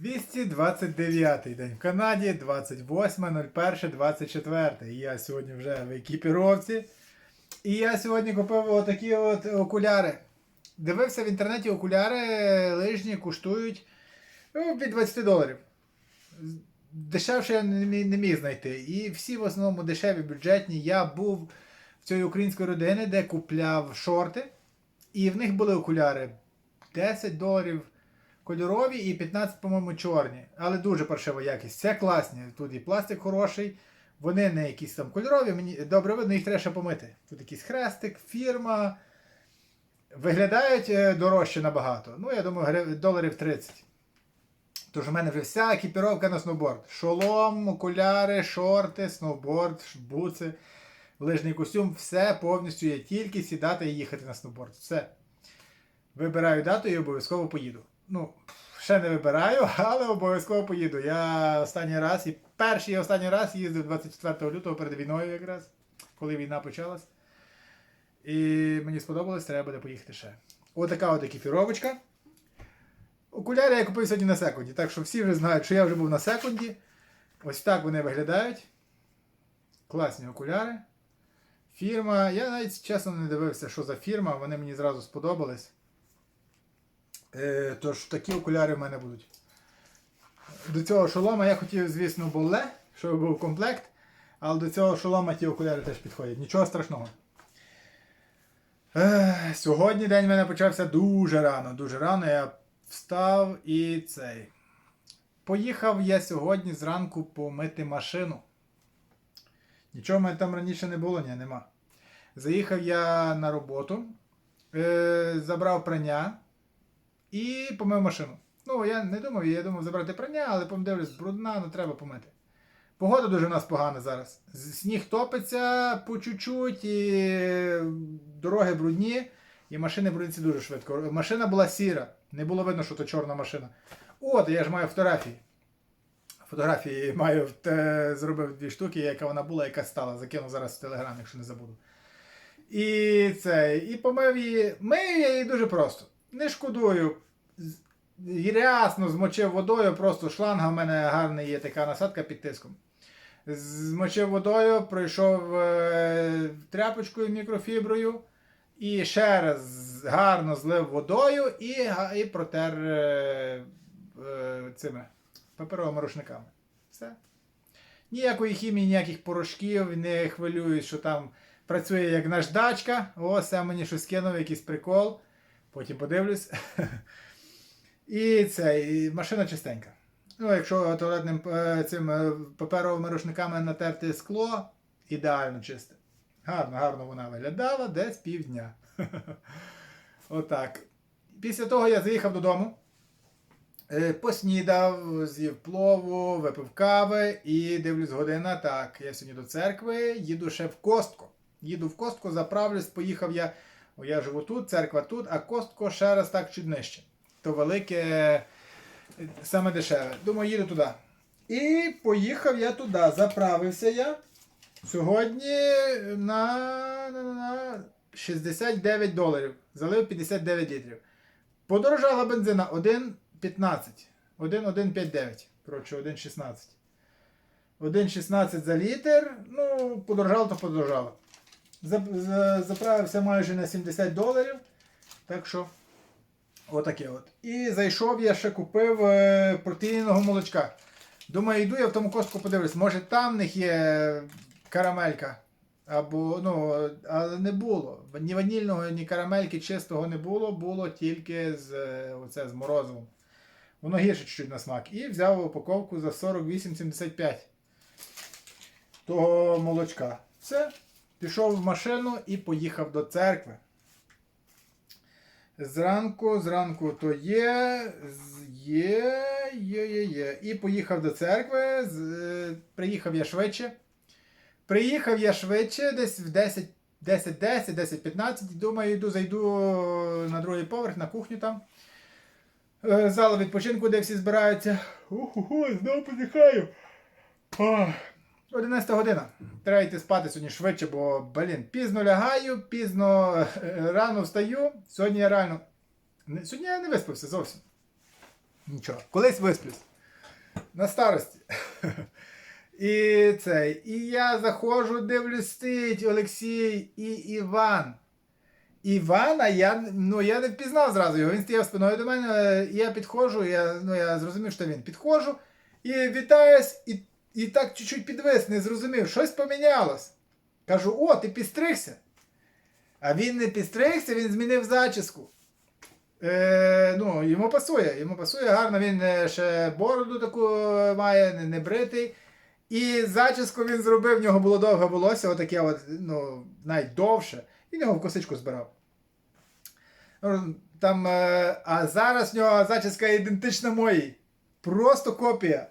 229 день в Канаді, 28.01.24. І я сьогодні вже в екіпіровці. І я сьогодні купив отакі от окуляри. Дивився в інтернеті окуляри лижні коштують ну, від 20 доларів. Дешевше я не міг, знайти. І всі в основному дешеві, бюджетні. Я був в цієї української родини, де купляв шорти, і в них були окуляри 10 доларів кольорові і 15, по-моєму, чорні. Але дуже паршива якість. Це класні. Тут і пластик хороший. Вони не якісь там кольорові, мені добре видно, їх треба ще помити. Тут якийсь хрестик, фірма. Виглядають е, дорожче набагато. Ну, я думаю, доларів 30. Тож у мене вже вся екіпіровка на сноуборд. Шолом, окуляри, шорти, сноуборд, буци, лижний костюм, все повністю є тільки сідати і їхати на сноуборд. Все. Вибираю дату і обов'язково поїду. Ну, ще не вибираю, але обов'язково поїду. Я останній раз і перший і останній раз їздив 24 лютого перед війною якраз, коли війна почалась. І мені сподобалось, треба буде поїхати ще. Отака от екіпіровочка. Окуляри я купив сьогодні на секунді, так що всі вже знають, що я вже був на секунді. Ось так вони виглядають. Класні окуляри. Фірма. Я навіть чесно не дивився, що за фірма, вони мені зразу сподобались. Е, тож такі окуляри в мене будуть. До цього шолома я хотів, звісно, боле, щоб був комплект. Але до цього шолома ті окуляри теж підходять. Нічого страшного. Ех, сьогодні день в мене почався дуже рано. Дуже рано я встав і цей. Поїхав я сьогодні зранку помити машину. Нічого в мене там раніше не було, ні, нема. Заїхав я на роботу, е, забрав прання і помив машину. Ну, я не думав, я думав забрати прання, але подивлюсь, брудна, ну треба помити. Погода дуже в нас погана зараз. Сніг топиться по чуть-чуть, і дороги брудні, і машини брудняться дуже швидко. Машина була сіра, не було видно, що то чорна машина. От, я ж маю фотографії. Фотографії маю те, зробив дві штуки, яка вона була, яка стала. Закину зараз в телеграм, якщо не забуду. І це, і помив її. Мию я її дуже просто. Не шкодую. Рясно змочив водою, просто шланга в мене гарна є така насадка під тиском. Змочив водою, пройшов е, тряпочкою мікрофіброю і ще раз гарно злив водою і, і протер е, е, цими паперовими рушниками. Все. Ніякої хімії, ніяких порошків, не хвилююсь, що там працює як наждачка. О, сам мені щось кинув, якийсь прикол. Потім подивлюсь. І це, і машина чистенька. Ну, якщо туалетним е, цим е, паперовими рушниками натерти скло, ідеально чисте. Гарно, гарно вона виглядала десь півдня. Отак. Після того я заїхав додому, е, поснідав, з'їв плову, випив кави і дивлюсь година. Так, я сьогодні до церкви, їду ще в Костко. Їду в Костко, заправлюсь, поїхав я. Я живу тут, церква тут, а Костко ще раз так чуть нижче. То велике, е, саме дешеве. Думаю, їду туди. І поїхав я туди. Заправився я сьогодні на, на, на 69 доларів. Залив 59 літрів. Подорожала бензина 1,15. 1,159. Коротше, 1,16. 1,16 за літр. Ну, подорожало, то подорожало. Зап- за- Заправився майже на 70 доларів. Так що, отаке от. І зайшов я ще купив е, протеїнового молочка. Думаю, йду я в тому костку подивлюсь, може там в них є карамелька. Або, ну, але не було. Ні ванільного, ні карамельки чистого не було, було тільки з, е, оце, з морозивом. Воно гірше чуть-чуть на смак. І взяв упаковку за 48,75 того молочка. Все. Пішов в машину і поїхав до церкви. Зранку, зранку то є, є, є, є, є. І поїхав до церкви. з- е, Приїхав я швидше. Приїхав я швидше, десь в 10, 10, 10, 10, 15. Думаю, йду, зайду на другий поверх, на кухню там. Е, Зала відпочинку, де всі збираються. Уху, знову подихаю. Ох. 11 година. Треба йти спати сьогодні швидше, бо, блін, пізно лягаю, пізно е, рано встаю. Сьогодні я реально. Сьогодні я не виспався зовсім. Нічого. Колись висплюсь. На старості. І цей. І я заходжу, дивлюсь, стоїть Олексій і Іван. Івана я, ну, я не впізнав зразу його. Він стояв спиною до мене, я підходжу, я, ну, я зрозумів, що він. Підходжу і вітаюсь, і, і так чуть-чуть підвис, не зрозумів, щось помінялось. Кажу, о, ти підстригся. А він не підстригся, він змінив зачіску. Е, ну, йому пасує, йому пасує гарно, він е, ще бороду таку е, має, не, бритий. І зачіску він зробив, в нього було довге волосся, отаке, от, ну, навіть довше. Він його в косичку збирав. Там, е, а зараз в нього зачіска ідентична моїй. Просто копія.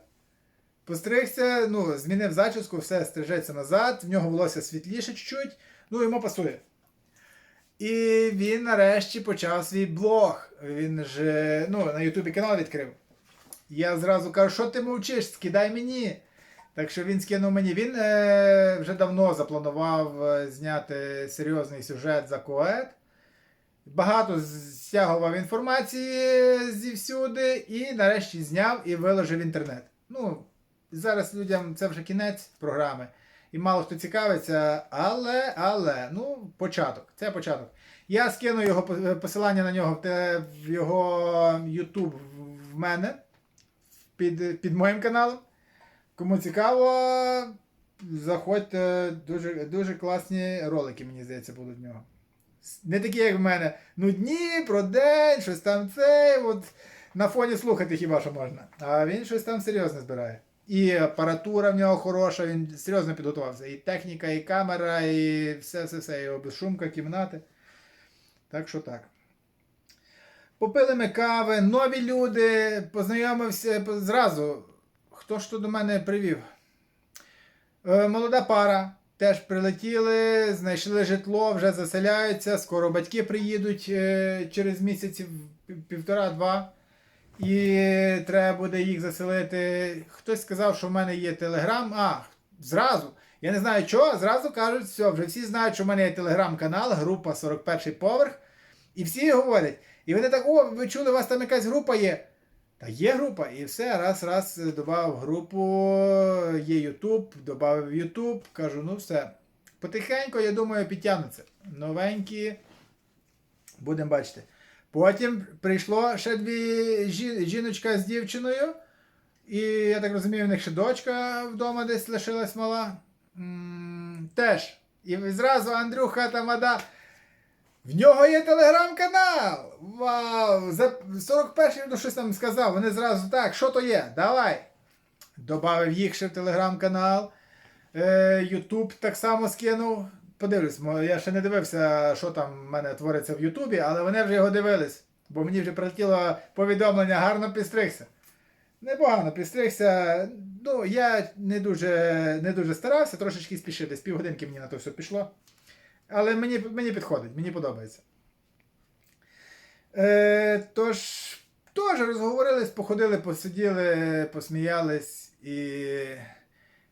Постригся, ну, змінив зачіску, все стрижеться назад, в нього волосся світліше чуть-чуть, ну йому пасує. І він нарешті почав свій блог. Він же ну, на Ютубі канал відкрив. Я зразу кажу, що ти мовчиш, скидай мені. Так що він скинув мені. Він е, вже давно запланував е, зняти серйозний сюжет за Коет. Багато стягував інформації зівсюди і нарешті зняв і виложив інтернет. Ну, зараз людям це вже кінець програми. І мало хто цікавиться, але, але, ну, початок. Це початок. Я скину його посилання на нього в, його YouTube в мене під, під моїм каналом. Кому цікаво, заходьте, дуже, дуже класні ролики, мені здається, будуть в нього. Не такі, як в мене. Нудні, про день, щось там цей. От на фоні слухати хіба що можна. А він щось там серйозне збирає. І апаратура в нього хороша, він серйозно підготувався. І техніка, і камера, і все, все, все, і безшумка, кімнати. Так що так. Попили ми кави, нові люди, познайомився зразу. Хто ж тут до мене привів? Е, молода пара. Теж прилетіли, знайшли житло, вже заселяються. Скоро батьки приїдуть е, через місяців пів- півтора-два. І треба буде їх заселити. Хтось сказав, що в мене є телеграм. А, зразу. Я не знаю чого, зразу кажуть, все, вже всі знають, що в мене є телеграм-канал, група 41 поверх. І всі говорять. І вони так, о, ви чули, у вас там якась група є. Та є група, і все, раз, раз додав групу, є YouTube, додав YouTube, кажу, ну все. Потихеньку, я думаю, підтягнуться. Новенькі. Будемо бачити. Потім прийшло ще дві жі- жіночка з дівчиною. І я так розумію, в них ще дочка вдома десь лишилась мала. Теж. І зразу Андрюха Тамада. В нього є телеграм-канал! Вау! За 41-й ну, щось там сказав. Вони зразу так, що то є? Давай. Добавив їх ще в телеграм-канал. Е, Ютуб так само скинув. Подивлюсь, я ще не дивився, що там в мене твориться в Ютубі, але вони вже його дивились. Бо мені вже прилетіло повідомлення, гарно підстригся. Непогано підстригся. Ну, я не дуже, не дуже старався, трошечки спішив, десь півгодинки мені на то все пішло. Але мені, мені підходить, мені подобається. Е, тож, теж розговорились, походили, посиділи, посміялись. І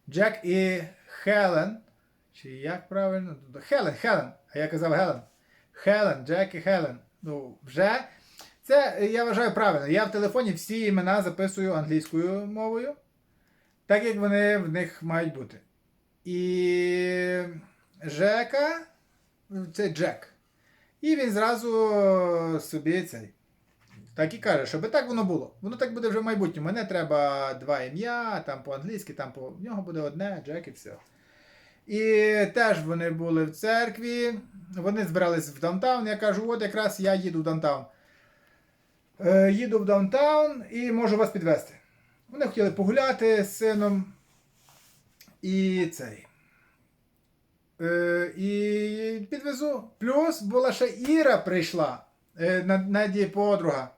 Джек і Хелен. Чи як правильно? Хелен, Хелен. А я казав Гелен. Хелен, Джек і Хелен. Ну, вже. Це я вважаю правильно. Я в телефоні всі імена записую англійською мовою, так як вони в них мають бути. І Жека, це Джек. І він зразу собі цей. Так і каже, щоб так воно було. Воно так буде вже в майбутньому. Мене треба два ім'я, там по-англійськи, там по. В нього буде одне, Джек і все. І теж вони були в церкві, вони збирались в даунтаун. Я кажу, от якраз я їду в даунтаун. Е, їду в даунтаун і можу вас підвести. Вони хотіли погуляти з сином. І цей. Е, і підвезу. Плюс була ще Іра прийшла. Е, на- Наді подруга.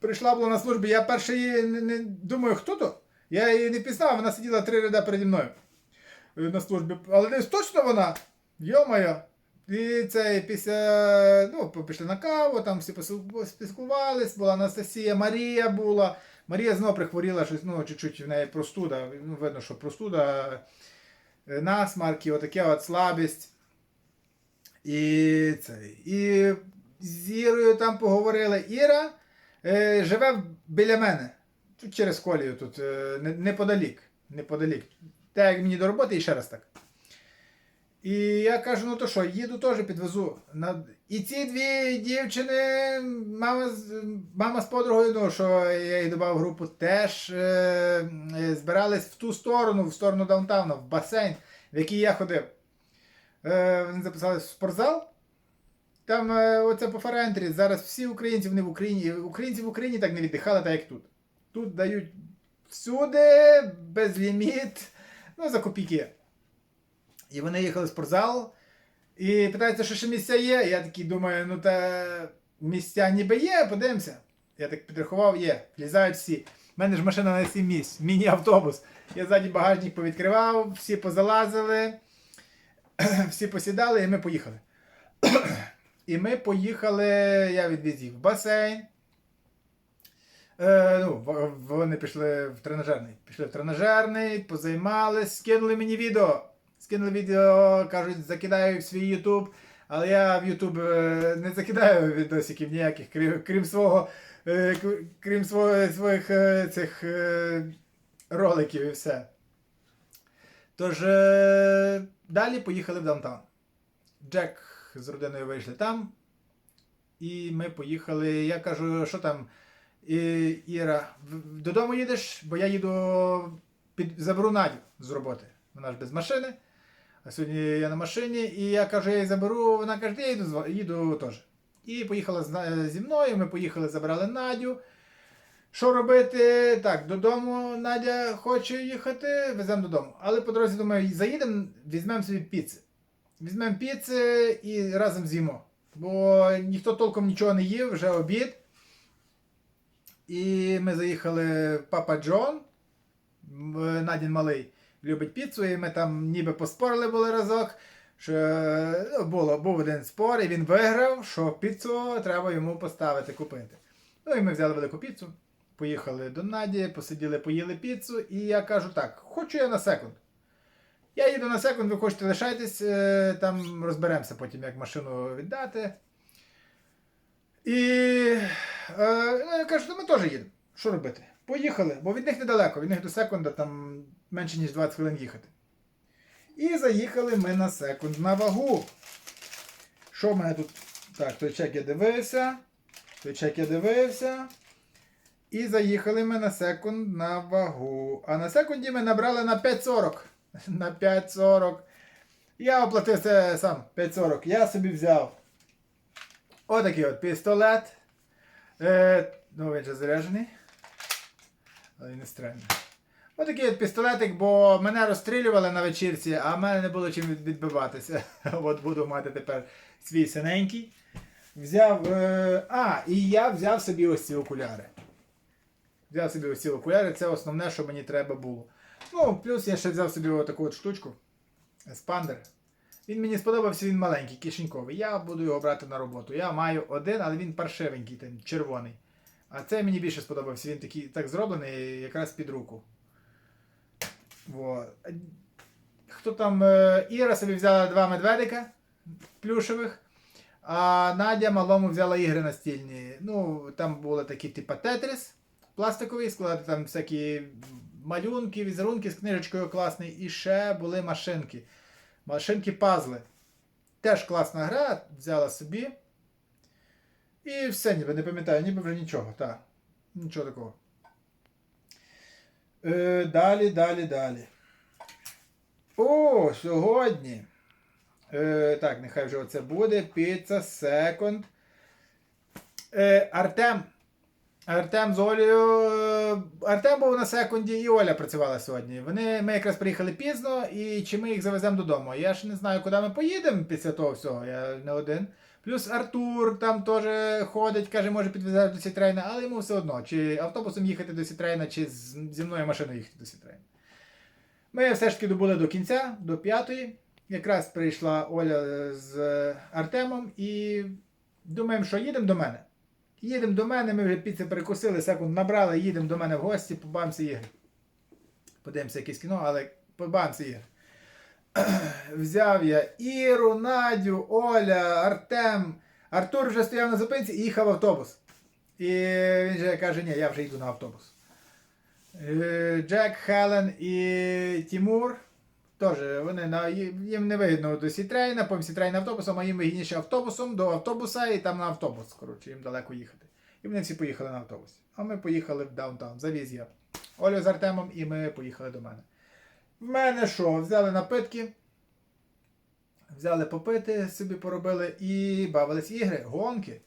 Прийшла була на службі. Я перше її не, не думаю, хто то. Я її не пізнав, вона сиділа три ряда переді мною на службі. Але десь точно вона. Йо-моє. І це після. Ну, пішли на каву, там всі спілкувались, була Анастасія, Марія була. Марія знову прихворіла щось, ну, чуть-чуть в неї простуда. Ну, видно, що простуда, е, насмарк і отаке от слабість. І це. І з Ірою там поговорили. Іра Е, живе біля мене. Тут через колію, тут е, неподалік. Неподалік. Так як мені до роботи і ще раз так. І я кажу, ну то що, їду теж підвезу. І ці дві дівчини, мама мама з подругою, ну що я їх додав групу, теж е, е, збирались в ту сторону, в сторону даунтауна, в басейн, в який я ходив. Е, вони записались в спортзал. Там е, оце по фарентрі. Зараз всі українці вони в Україні. Українці в Україні так не віддихали, так як тут. Тут дають всюди, безліміт, ну за копійки. І вони їхали в спортзал і питаються, що ще місця є. Я такий думаю, ну та місця ніби є, подивимося. Я так підрахував, є. Влізають всі. У мене ж машина на 7 місць, міні-автобус. Я ззаді багажник повідкривав, всі позалазили, всі посідали, і ми поїхали. І ми поїхали, я відвіз їх в басейн. Е, ну, вони пішли в тренажерний. Пішли в тренажерний, позаймались, скинули мені відео. Скинули відео, кажуть, закидаю в свій YouTube. Але я в YouTube е, не закидаю відосиків ніяких, крім, крім свого, е, крім свого, своїх е, цих роликів і все. Тож далі поїхали в даунтаун. Джек з родиною вийшли там. І ми поїхали. Я кажу, що там, і, Іра, додому їдеш, бо я їду під, заберу Надю з роботи. Вона ж без машини. А сьогодні я на машині, і я кажу, я її заберу. Вона каже, я їду, їду теж. І поїхала зі мною. Ми поїхали, забрали Надю. Що робити? Так, додому Надя хоче їхати, веземо додому. Але по дорозі думаю, заїдемо, візьмемо собі піци. Візьмемо піци і разом з'їмо. Бо ніхто толком нічого не їв, вже обід. І ми заїхали в Папа Джон. Надін малий любить піцу, і ми там ніби поспорили були разок. Що ну, було, був один спор, і він виграв, що піцу треба йому поставити, купити. Ну і ми взяли велику піцу, поїхали до Наді, посиділи, поїли піцу, і я кажу так: хочу я на секунд. Я їду на секунд, ви хочете лишайтесь, е, там розберемося потім, як машину віддати. І е, ну, я ну ми теж їдемо. Що робити? Поїхали, бо від них недалеко, від них до секунда там менше ніж 20 хвилин їхати. І заїхали ми на секунд на вагу. Що в мене тут? Так, той чек я дивився. Той чек я дивився. І заїхали ми на секунд на вагу. А на секунді ми набрали на 5,40. На 5,40. Я оплатив це сам 5,40. Я собі взяв отакий от пістолет. Е, ну, він же заряджений. Але він не стрельний. Отакий от пістолетик, бо мене розстрілювали на вечірці, а в мене не було чим відбиватися. От буду мати тепер свій синенький. Взяв. Е, а, і я взяв собі ось ці окуляри. Взяв собі ось ці окуляри, це основне, що мені треба було. Ну, плюс я ще взяв собі отаку от штучку. Еспандер. Він мені сподобався, він маленький, кишеньковий. Я буду його брати на роботу. Я маю один, але він паршивенький, там, червоний. А цей мені більше сподобався. Він такий так зроблений, якраз під руку. Вот. Хто там. е, Іра собі взяла два медведика плюшевих. А Надя малому взяла ігри настільні. Ну, там були такі типу Тетріс пластиковий, складати там всякі малюнки, візерунки з книжечкою класний. І ще були машинки. Машинки пазли. Теж класна гра, взяла собі. І все, ніби не пам'ятаю, ніби вже нічого. Так. Нічого такого. Е, далі, далі, далі. О, сьогодні. Е, так, нехай вже оце буде. Піца секунд. Е, Артем. Артем з Олею. е, Артем був на секунді і Оля працювала сьогодні. Вони, ми якраз приїхали пізно, і чи ми їх завеземо додому. Я ж не знаю, куди ми поїдемо після того всього. Я не один. Плюс Артур там теж ходить, каже, може підвезеш до Сітрейна, але йому все одно, чи автобусом їхати до Сітрейна, чи зі мною машиною їхати до Сітрейна. Ми все ж таки добули до кінця, до п'ятої. Якраз прийшла Оля з Артемом і думаємо, що їдемо до мене. Їдемо до мене, ми вже піци перекусили, секунд набрали, їдемо до мене в гості, побавимося ігри. Подивимося якесь кіно, але побавимося ігри. Взяв я Іру, Надю, Оля, Артем. Артур вже стояв на зупинці і їхав автобус. І він же каже, ні, я вже йду на автобус. Е, Джек, Хелен і Тімур теж вони на, їм не вигідно до Сітрейна, потім Сітрейн автобусом, а їм вигідніше автобусом до автобуса і там на автобус. Коротше, їм далеко їхати. І вони всі поїхали на автобусі. А ми поїхали в даунтаун. Завіз я Олю з Артемом, і ми поїхали до мене. В мене що? Взяли напитки, взяли попити, собі поробили і бавились ігри. Гонки.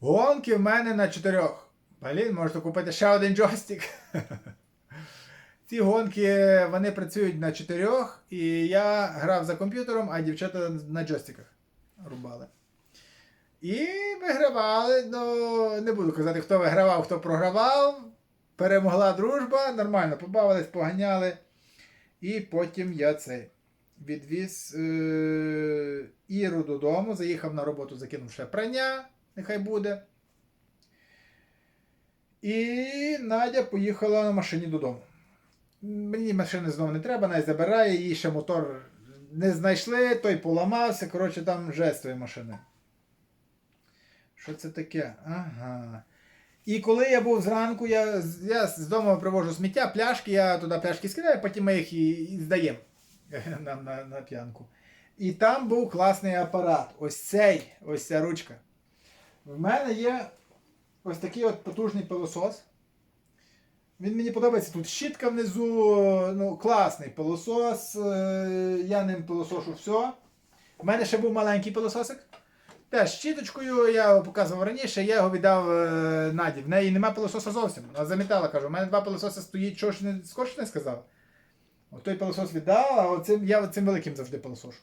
Гонки в мене на чотирьох. Блін, можете купити ще один джойстик. Ці гонки вони працюють на чотирьох, і я грав за комп'ютером, а дівчата на джойстиках рубали. І вигравали. Ну, не буду казати, хто вигравав, хто програвав. Перемогла дружба, нормально, побавились, поганяли. І потім я цей відвіз е- Іру додому, заїхав на роботу, закинув ще прання, нехай буде. І Надя поїхала на машині додому. Мені машини знову не треба, навіть забирає, її ще мотор не знайшли, той поламався. Коротше, там жесть тої машини. Що це таке? Ага. І коли я був зранку, я, я з дому привожу сміття, пляшки, я туди пляшки скидаю, потім ми їх і, і здаємо на, на, на п'янку. І там був класний апарат. Ось цей, ось ця ручка. В мене є ось такий от потужний пилосос. Він мені подобається. Тут щітка внизу, ну, класний пилосос. е, Я ним пилосошу все. У мене ще був маленький пилососик. Теж щіточкою я показував раніше, я його віддав е, Наді. В неї нема пилососа зовсім. Вона замітала, кажу, у мене два пилососи стоїть, чого ж не скорше не сказав. От той пилосос віддав, а оцим, я цим великим завжди пилосошу.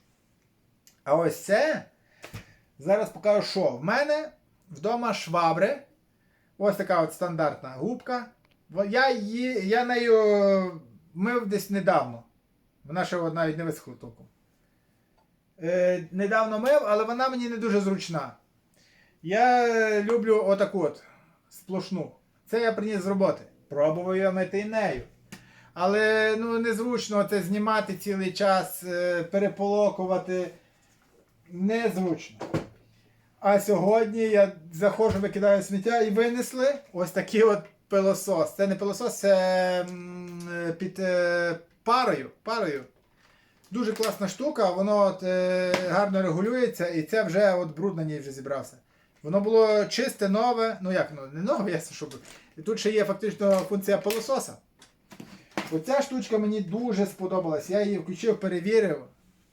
А ось це. Зараз покажу, що. В мене вдома швабри. Ось така от стандартна губка. Я її, я нею мив десь недавно. Вона ще навіть не висохла толком. Е, недавно мив, але вона мені не дуже зручна. Я е, люблю отаку от сплошну. Це я приніс з роботи. Пробував я мити і нею. Але ну, незручно це знімати цілий час, е, переполокувати. Незручно. А сьогодні я заходжу, викидаю сміття і винесли ось такий от пилосос. Це не пилосос, це під е, парою. парою. Дуже класна штука, воно от, е, гарно регулюється, і це вже от бруд на ній вже зібрався. Воно було чисте, нове, ну як ну, не нове, ясно, щоб. І тут ще є фактично функція пилососа. Оця штучка мені дуже сподобалась. Я її включив, перевірив.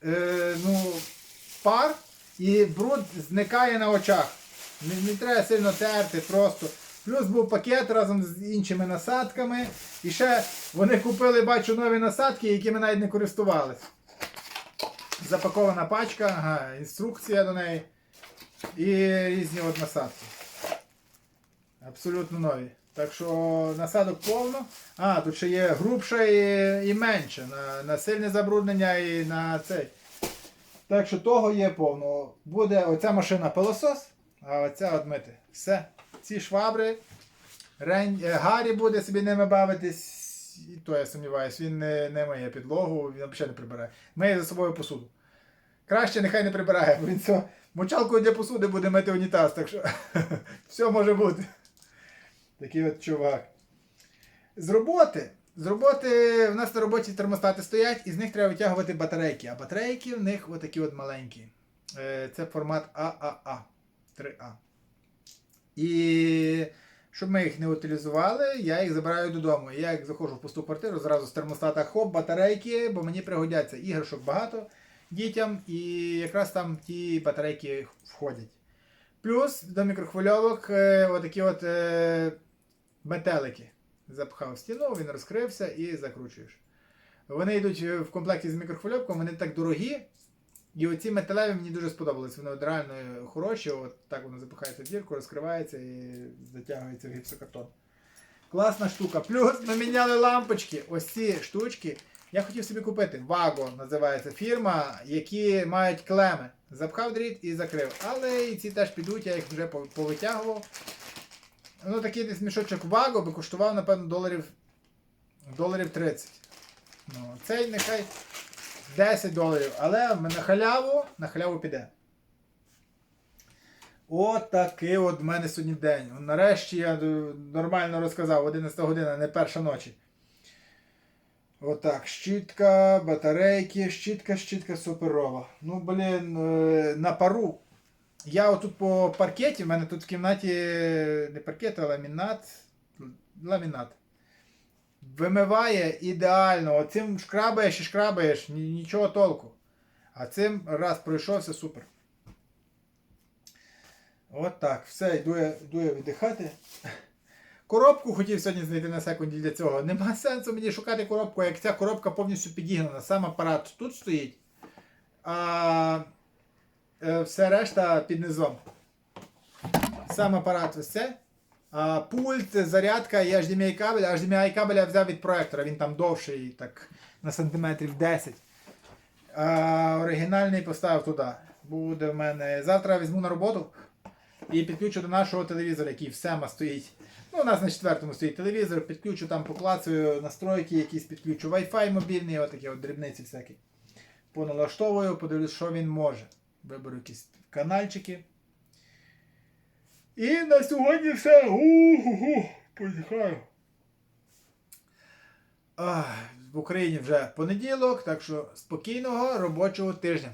Е, ну, пар і бруд зникає на очах. Не, не треба сильно терти, просто. Плюс був пакет разом з іншими насадками. І ще вони купили, бачу, нові насадки, якими навіть не користувались. Запакована пачка, ага, інструкція до неї. І різні от насадки. Абсолютно нові. Так що насадок повно. А, тут ще є грубша і, і менше. На, на сильне забруднення і на цей. Так що того є повно. Буде оця машина пилосос, а оця от мити. Все. Ці швабри. Рень, е, Гаррі буде собі ними бавитись. І то я сумніваюся, він не, не миє підлогу, він взагалі не прибирає. Миє за собою посуду. Краще нехай не прибирає, бо він цього мочалкою для посуди буде мити унітаз, так що все може бути. Такий от чувак. З роботи. З роботи в нас на роботі термостати стоять, і з них треба витягувати батарейки. А батарейки в них отакі от маленькі. Е, Це формат ААА 3А. І щоб ми їх не утилізували, я їх забираю додому. Я як заходжу в пусту квартиру, зразу з термостата хоп, батарейки, бо мені пригодяться іграшок багато дітям, і якраз там ті батарейки входять. Плюс до мікрохвильовок е, отакі от е, метелики. Запхав стіну, він розкрився і закручуєш. Вони йдуть е, в комплекті з мікрохвильовком, вони так дорогі. І оці металеві мені дуже сподобались. Вони от реально хороші, от так воно запихається в дірку, розкривається і затягується в гіпсокартон. Класна штука. Плюс ми міняли лампочки. Ось ці штучки. Я хотів собі купити. Vago називається фірма, які мають клеми. Запхав дріт і закрив. Але і ці теж підуть, я їх вже повитягував. Ну, такий десь мішочок Vago би коштував, напевно, доларів, доларів 30. Ну, цей нехай 10 доларів, але на халяву, на халяву піде. От такий от в мене сьогодні день. Нарешті я е, нормально розказав, 11 година, не перша ночі. Отак, щітка, батарейки, щітка, щітка суперова. Ну, блін, е, на пару. Я отут по паркеті, в мене тут в кімнаті не паркет, а ламінат. Ламінат. Вимиває ідеально. Оцим шкрабаєш і шкрабаєш, нічого толку. А цим раз пройшовся супер. От так. Все, йду я, йду я віддихати. Коробку хотів сьогодні знайти на секунді для цього. Нема сенсу мені шукати коробку, як ця коробка повністю підігнана. Сам апарат тут стоїть, а е, все решта під низом. Сам апарат ось це. Пульт, зарядка і HDMI кабель. HDMI кабель я взяв від проектора, він там довший, так на сантиметрів 10. А, оригінальний поставив туди. Буде в мене. Завтра візьму на роботу і підключу до нашого телевізора, який в Сема стоїть. Ну, у нас на четвертому стоїть телевізор, підключу там, поклацаю настройки, якісь підключу Wi-Fi мобільний, отакі от дрібниці всякі. Поналаштовую, подивлюсь, що він може. Виберу якісь канальчики. І на сьогодні все. Гу-гу-гу, позіхаю. В Україні вже понеділок, так що спокійного робочого тижня.